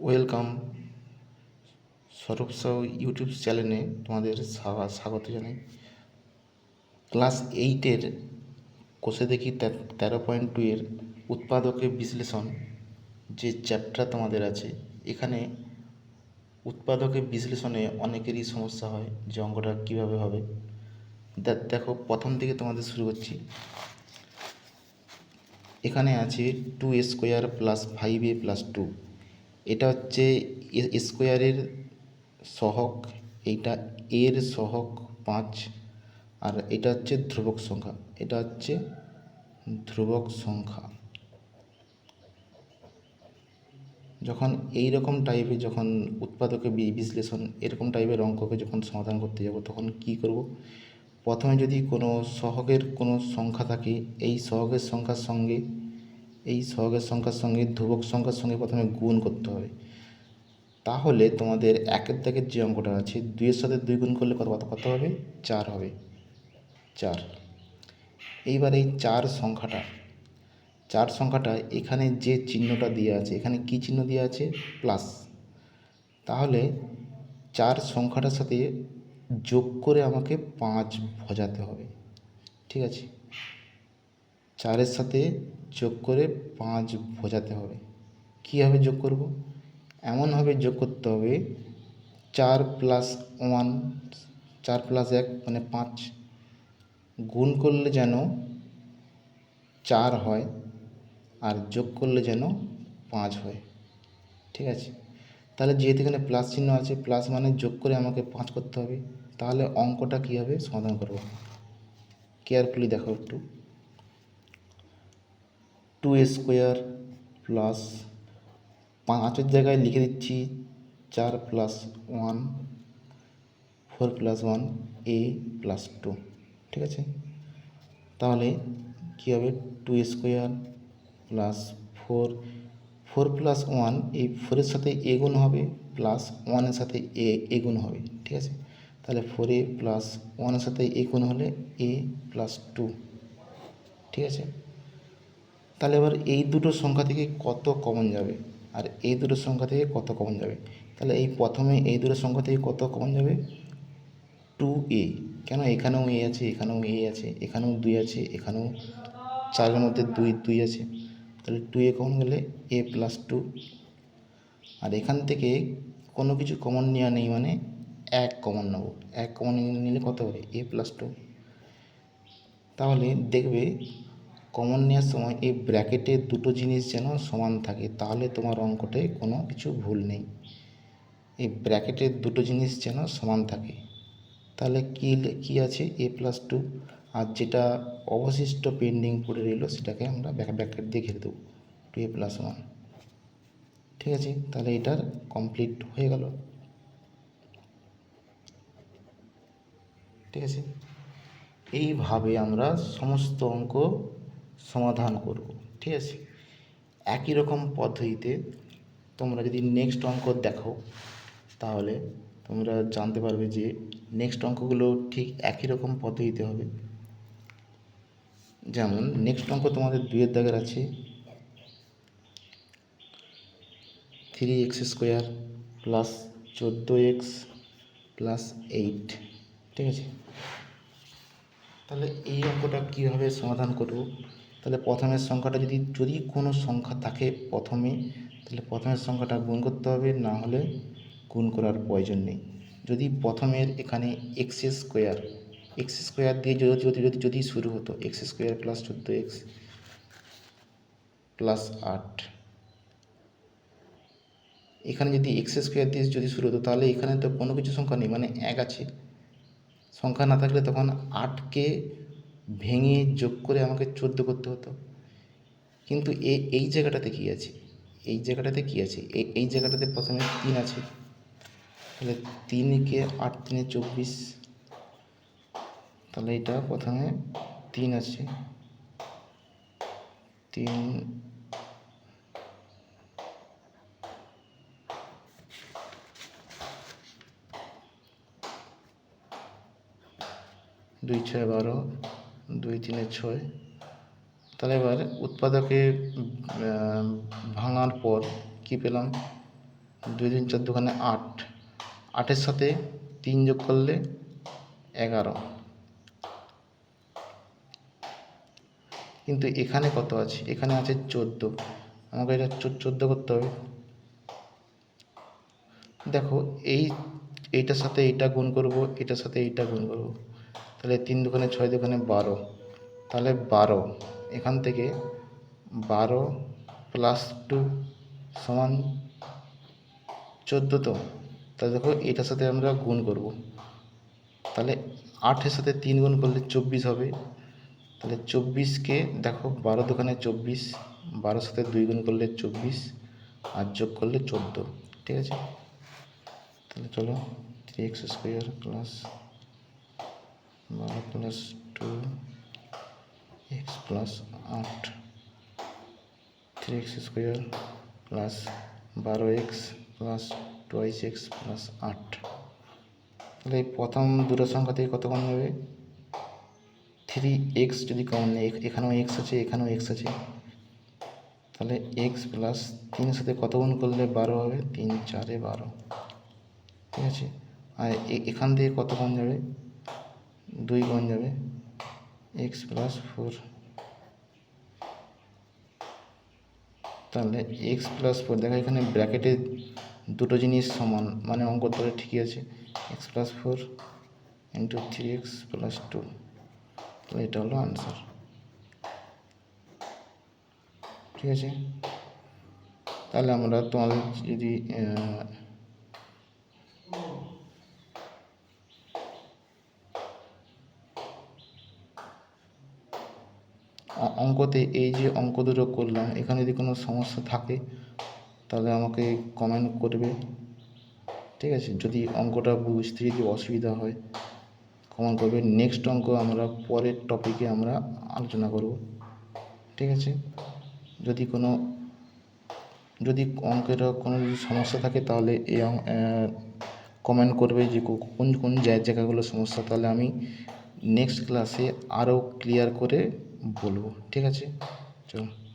Welcome Sourav Sau YouTube চ্যানেলে তোমাদের স্বা- স্বাগত জানাই। ক্লাস এইটের কোষে দেখি তেরো পয়েন্ট টু এর উৎপাদকের বিশ্লেষণ যে চ্যাপ্টার তোমাদের আছে, এখানে উৎপাদকের বিশ্লেষণে অনেকেরই সমস্যা হয় যে অঙ্কটা কীভাবে হবে। দেখো প্রথম থেকে তোমাদের শুরু করছি। এখানে আছে two a square plus five a plus two এটা হচ্ছে স্কোয়ারের সহগ এইটা এর সহগ পাঁচ, আর এটা হচ্ছে ধ্রুবক সংখ্যা, এটা হচ্ছে ধ্রুবক সংখ্যা। যখন এই রকম টাইপের যখন উৎপাদকের বি- বিশ্লেষণ, এরকম টাইপের অঙ্ককে যখন সমাধান করতে যাব, তখন কি করব? প্রথমে যদি কোনো সহগের কোনো সংখ্যা থাকে, এই সহগের সংখ্যার সঙ্গে এই সহগের সংখ্যার সঙ্গে, ধ্রুবক সংখ্যার সঙ্গে প্রথমে গুণ করতে হবে। তাহলে তোমাদের একের দাগের যে অঙ্কটা আছে, দুইয়ের সাথে দুই গুণ করলে কত কত হবে? চার হবে। চার। এইবার এই চার সংখ্যাটা। চার সংখ্যাটা এখানে যে চিহ্নটা দেওয়া আছে, এখানে কি চিহ্ন দেওয়া আছে? প্লাস। তাহলে চার সংখ্যাটার সাথে যোগ করে আমাকে পাঁচ ভজাতে হবে। ঠিক আছে? চারের সাথে যোগ করে পাঁচ বোঝাতে হবে। কীভাবে যোগ করব? এমনভাবে যোগ করতে হবে, চার প্লাস ওয়ান চার প্লাস এক মানে পাঁচ, গুণ করলে যেন চার হয় আর যোগ করলে যেন পাঁচ হয়। ঠিক আছে? তাহলে যেহেতু এখানে প্লাস চিহ্ন আছে প্লাস মানে যোগ করে আমাকে পাঁচ করতে হবে, তাহলে অঙ্কটা কীভাবে সমাধান করব? কেয়ারফুলি দেখো একটু। টু স্কোয়ার প্লাস পাঁচের জায়গায় লিখে দিচ্ছি চার plus one four plus one a plus two ঠিক আছে? তাহলে কী হবে? Two square plus four four plus one এই ফোরের সাথে এ গুণ হবে প্লাস ওয়ানের সাথে এ এ গুণ হবে, ঠিক আছে? তাহলে ফোর এ প্লাস ওয়ানের সাথে এ গুণ হলে এ প্লাস টু ঠিক আছে? তাহলে এবার এই দুটো সংখ্যা থেকে কত কমন যাবে? আর এই দুটো সংখ্যা থেকে কত কমন যাবে? তাহলে এই প্রথমে এই দুটো সংখ্যা থেকে কত কমন যাবে? টু এ কেন? এখানেও এ আছে, এখানেও এ আছে, এখানেও দুই আছে, এখানেও চারের মধ্যে দুই দুই আছে। তাহলে টু এ কমন গেলে এ প্লাস টু আর এখান থেকে কোনো কিছু কমন নেওয়া নেই মানে এক কমন নেব। এক কমন নিলে কত হবে? এ প্লাস টু তাহলে দেখবে কমন নেওয়ার সময় এই ব্র্যাকেটে দুটো জিনিস যেন সমান থাকে, তাহলে তোমার অঙ্কটায় কোনো কিছু ভুল নেই। এই ব্র্যাকেটের দুটো জিনিস যেন সমান থাকে। তাহলে কী কী আছে? এ প্লাস টু আর যেটা অবশিষ্ট পেন্ডিং পড়ে রইল, সেটাকে আমরা ব্যাক ব্র্যাকেট দিয়ে ঘিরে দেবো। টু এ প্লাস ওয়ান ঠিক আছে? তাহলে এটার কমপ্লিট হয়ে গেল। ঠিক আছে? এইভাবে আমরা সমস্ত অঙ্ক সমাধান করব, ঠিক আছে? একই রকম পদ্ধতিতে তোমরা যদি নেক্সট অঙ্ক দেখো, তাহলে তোমরা জানতে পারবে যে নেক্সট অঙ্কগুলো ঠিক একই রকম পদ্ধতিতে হবে। যেমন নেক্সট অঙ্ক তোমাদের দুইয়ের দাগের আছে থ্রি এক্স স্কোয়ার প্লাস চোদ্দ এক্স প্লাস এইট ঠিক আছে? তাহলে এই অঙ্কটা কীভাবে সমাধান করব? তাহলে প্রথমের সংখ্যাটা যদি যদি কোনো সংখ্যা থাকে প্রথমে, তাহলে প্রথমের সংখ্যাটা গুণ করতে হবে, না হলে গুণ করার প্রয়োজন নেই। যদি প্রথমের এখানে এক্স স্কোয়ার এক্স স্কোয়ার দিয়ে যদি যদি যদি যদি শুরু হতো এক্স স্কোয়ার প্লাস চোদ্দ এক্স প্লাস আট, এখানে যদি এক্স স্কোয়ার দিয়ে যদি শুরু হতো, তাহলে এখানে তো কোনো কিছু সংখ্যা নেই মানে এক আছে। সংখ্যা না থাকলে তখন আটকে ভেঙে যোগ করে আমাকে চোদ্দ করতে হতো। কিন্তু এ, এই জায়গাটাতে কী আছে? এই জায়গাটাতে কী আছে? এই এই জায়গাটাতে প্রথমে তিন আছে। তাহলে তিনকে আট তিনে চব্বিশ। তাহলে এটা প্রথমে তিন আছে। তিন দুই ছয় বারো। দুই তিনে ছয়। তাহলে এবার উৎপাদকে ভাঙার পর কি পেলাম? দুই তিন চার দোকানে আট। আটের সাথে তিন যোগ করলে এগারো। কিন্তু এখানে কত আছে? এখানে আছে চোদ্দ। আমাকে এটা চোদ্দ করতে হবে। দেখো, এই, এইটার সাথে এইটা গুণ করব, এটার সাথে এইটা গুণ করব। তাহলে তিন দোকানে ছয় দোকানে বারো। তাহলে বারো। এখান থেকে বারো প্লাস টু সমান চোদ্দ তো। তাহলে দেখো এটার সাথে আমরা গুণ করব। তাহলে আটের সাথে তিন গুণ করলে চব্বিশ হবে। তাহলে চব্বিশকে দেখো বারো দোকানে চব্বিশ, বারোর সাথে দুই গুণ করলে চব্বিশ আর যোগ করলে চোদ্দ। ঠিক আছে? তাহলে চলো থ্রি এক্স স্কোয়ার প্লাস বারো প্লাস টু এক্স প্লাস আট। থ্রি এক্স স্কোয়ার প্লাস বারো x plus twice x plus আট। তাহলে প্রথম দুটো সংখ্যা থেকে কত কম যাবে থ্রি এক্স যদি কমন নেই, এখ- এখানেও এক্স আছে, এখানেও এক্স আছে। তাহলে এক্স প্লাস তিনের সাথে কত গুণ করলে বারো হবে? তিন চারে বারো। ঠিক আছে? আর এখান থেকে কত কম যাবে? দুই কম যাবে। এক্স প্লাস ফোর তাহলে এক্স প্লাস ফোর দেখো এখানে ব্র্যাকেটে দুটো জিনিস সমান মানে অঙ্ক ধরে ঠিকই আছে। X plus four into three x plus two তাহলে এটা হলো আনসার ঠিক আছে? তাহলে আমরা তোমাদের যদি অঙ্কতে এই যে অঙ্ক দুটো করলাম, এখানে যদি কোনো সমস্যা থাকে, তাহলে আমাকে কমেন্ট করবে। ঠিক আছে? যদি অঙ্কটা বুঝতে যদি অসুবিধা হয় কমেন্ট করবে। নেক্সট অঙ্ক আমরা পরের টপিকে আমরা আলোচনা করব। ঠিক আছে? যদি কোনো, যদি অঙ্কের কোনো যদি সমস্যা থাকে, তাহলে এই কমেন্ট করবে যে কোন কোন জায়- জায়গাগুলো সমস্যা, তাহলে আমি নেক্সট ক্লাসে আরও ক্লিয়ার করে বলব ঠিক আছে? চলো।